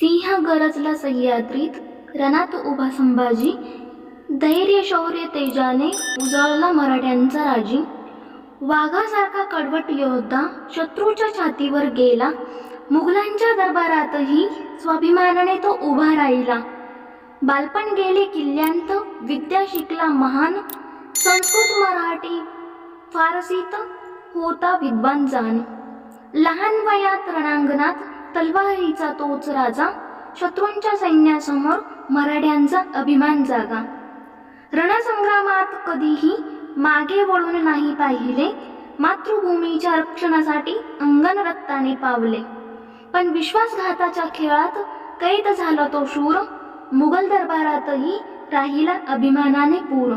सिंह गरजला सह्याद्रीत रणात उभा संभाजी धैर्य शौर्य तेजाने उजळला मराठ्यांचा राजी. वाघासारखा कडवट योद्धा शत्रूच्या छातीवर गेला. मुघलांच्या दरबारातही स्वाभिमानाने तो उभा राहिला. बालपण गेले किल्ल्यांत विद्या शिकला महान. संस्कृत मराठी फारसीत होता विद्वान जाण लहान वयात रणांगणात तलवारीचा तोच राजा शत्रूंच्या सैन्यासमोर मराठ्यांचा अभिमान जागा. रणसंग्रामात कधीही मागे वळून नाही पाहिले मातृभूमीच्या रक्षणासाठी अंगण रक्ताने पावले. पण विश्वासघाताच्या खेळात कैद झाला तो शूर मुघल दरबारातही राहिला अभिमानाने पूर.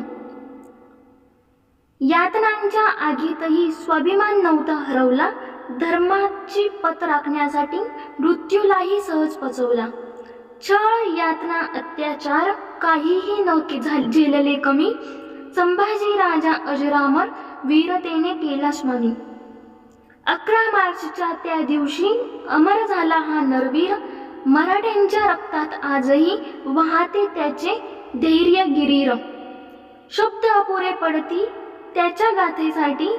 यातनांच्या आगीतही स्वाभिमान नव्हता हरवला धर्माची पत राखण्यासाठी मृत्यूलाही सहज पचवला. छळ यातना अत्याचार काहीही न के- झेलले कमी. संभाजी राजा अजरामर वीरतेने केला स्मनी अकरा मार्चच्या त्या दिवशी अमर झाला हा नरवीर. मराठ्यांच्या रक्तात आजही वाहते त्याचे धैर्य गिरीर शब्द अपुरे पडती त्याच्या गाथेसाठी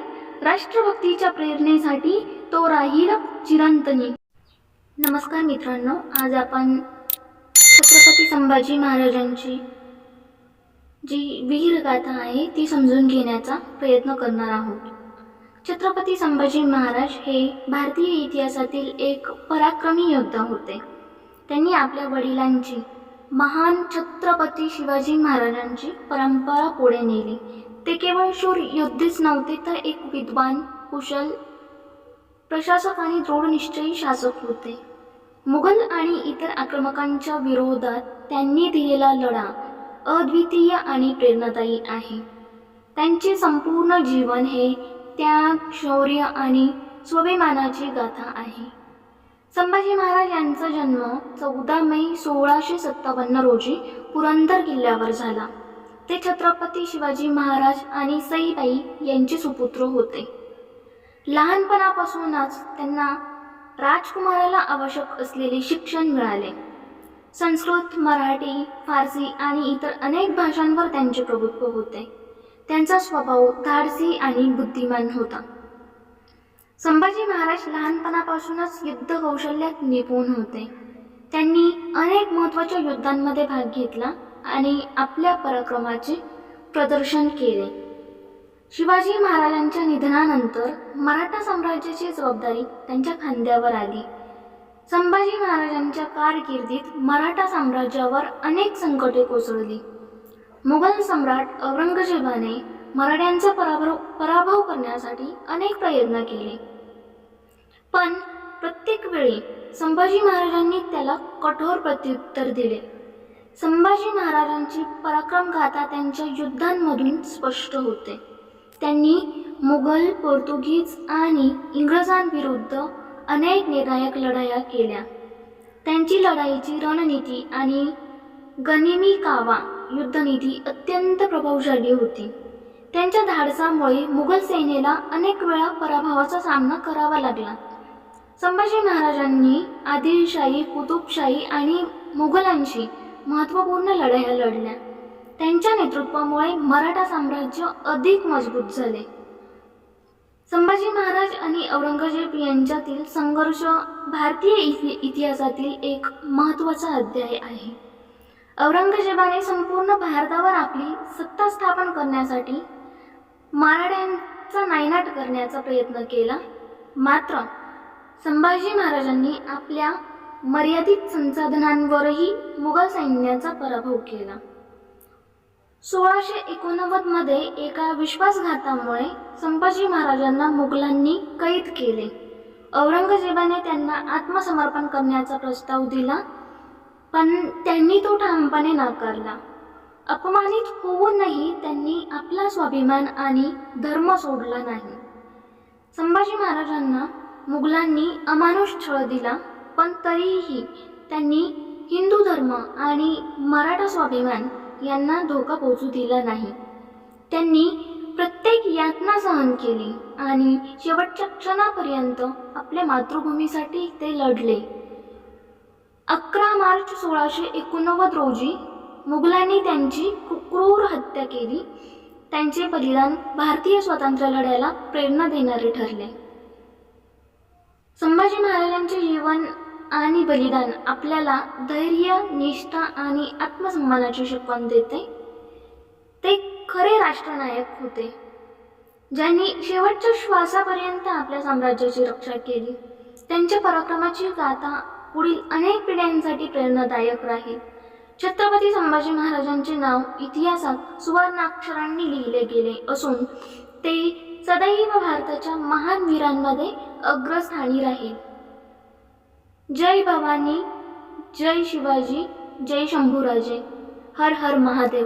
राष्ट्रभक्तीच्या प्रेरणेसाठी तो राहील चिरंतनी. नमस्कार मित्रांनो आज आपण छत्रपती संभाजी महाराजांची जी वीरगाथा आहे ती समजून घेण्याचा प्रयत्न करणार आहोत. छत्रपती संभाजी महाराज हे भारतीय इतिहासातील एक पराक्रमी योद्धा होते. त्यांनी आपल्या वडिलांची महान छत्रपती शिवाजी महाराजांची परंपरा पुढे नेली. ते केवळ शूर योद्धेच नव्हते तर एक विद्वान कुशल प्रशासक आणि दृढनिश्चयी शासक होते. मुघल आणि इतर आक्रमकांच्या विरोधात त्यांनी दिलेला लढा अद्वितीय आणि प्रेरणादायी आहे. त्यांचे संपूर्ण जीवन हे त्याग शौर्य आणि स्वाभिमानाची गाथा आहे. संभाजी महाराज यांचा जन्म चौदा मे सोळाशे सत्तावन्न रोजी पुरंदर किल्ल्यावर झाला. ते छत्रपती शिवाजी महाराज आणि सईबाई यांचे सुपुत्र होते. लहानपणापासूनच त्यांना राजकुमाराला आवश्यक असलेले शिक्षण मिळाले. संस्कृत मराठी फारसी आणि इतर अनेक भाषांवर त्यांचे प्रभुत्व होते. त्यांचा स्वभाव धाडसी आणि बुद्धिमान होता. संभाजी महाराज लहानपणापासूनच युद्ध कौशल्यात निपुण होते. त्यांनी अनेक महत्त्वाच्या युद्धांमध्ये भाग घेतला आणि आपल्या पराक्रमाचे प्रदर्शन केले. शिवाजी महाराजांच्या निधनानंतर मराठा साम्राज्याची जबाबदारी त्यांच्या खांद्यावर आली. संभाजी महाराजांच्या कारकिर्दीत मराठा साम्राज्यावर अनेक संकटे कोसळली. मुघल सम्राट औरंगजेबाने मराठ्यांचा पराभव पराभव करण्यासाठी अनेक प्रयत्न केले. पण प्रत्येक वेळी संभाजी महाराजांनी त्याला कठोर प्रत्युत्तर दिले. संभाजी महाराजांची पराक्रम गाथा त्यांच्या युद्धांमधून स्पष्ट होते. त्यांनी मुघल पोर्तुगीज आणि इंग्रजांविरुद्ध अनेक निर्णायक लढाया केल्या. त्यांची लढाईची रणनीती आणि गनिमी कावा युद्धनीती अत्यंत प्रभावशाली होती. त्यांच्या धाडसामुळे मुघल सेनेला अनेक वेळा पराभवाचा सामना करावा लागला. संभाजी महाराजांनी आदिलशाही कुतुबशाही आणि मुघलांशी महत्त्वपूर्ण लढाया लढल्या. त्यांच्या नेतृत्वामुळे मराठा साम्राज्य अधिक मजबूत झाले. संभाजी महाराज आणि औरंगजेब यांच्यातील संघर्ष भारतीय इति इतिहासातील एक महत्त्वाचा अध्याय आहे. औरंगजेबाने संपूर्ण भारतावर आपली सत्ता स्थापन करण्यासाठी मराठ्यांचा नायनाट करण्याचा प्रयत्न केला. मात्र संभाजी महाराजांनी आपल्या मर्यादित संसाधनांवरही मुघल सैन्याचा पराभव केला. सोळाशे एकोणनव्वदमध्ये एका विश्वासघातामुळे संभाजी महाराजांना मुघलांनी कैद केले. औरंगजेबाने त्यांना आत्मसमर्पण करण्याचा प्रस्ताव दिला पण त्यांनी तो ठामपणे नाकारला. अपमानित होऊनही त्यांनी आपला स्वाभिमान आणि धर्म सोडला नाही. संभाजी महाराजांना मुघलांनी अमानुष छळ दिला पण तरीही त्यांनी हिंदू धर्म आणि मराठा स्वाभिमान यांना धोका पोहोचू दिला नाही. त्यांनी प्रत्येक यातना सहन केली आणि शेवटच्या क्षणापर्यंत आपल्या मातृभूमीसाठी ते लढले. अकरा मार्च सोळाशे एकोणनव्वद रोजी मुघलांनी त्यांची कुक्रूर क्रूर हत्या केली. त्यांचे बलिदान भारतीय स्वातंत्र्य लढ्याला प्रेरणा देणारे ठरले. संभाजी महाराजांचे जीवन आणि बलिदान आपल्याला धैर्य निष्ठा आणि आत्मसन्मानाची शिकवण देते. ते खरे राष्ट्रनायक होते ज्यांनी शेवटच्या श्वासापर्यंत आपल्या साम्राज्याची रक्षा केली. त्यांच्या पराक्रमाची गाथा पुढील अनेक पिढ्यांसाठी प्रेरणादायक राहील. छत्रपती संभाजी महाराजांचे नाव इतिहासात सुवर्णाक्षरांनी लिहिले गेले असून ते सदैव भारताच्या महान वीरांमध्ये अग्रस्थानी राहील. जय भवानी जय शिवाजी जय शंभूराजे हर हर महादेव।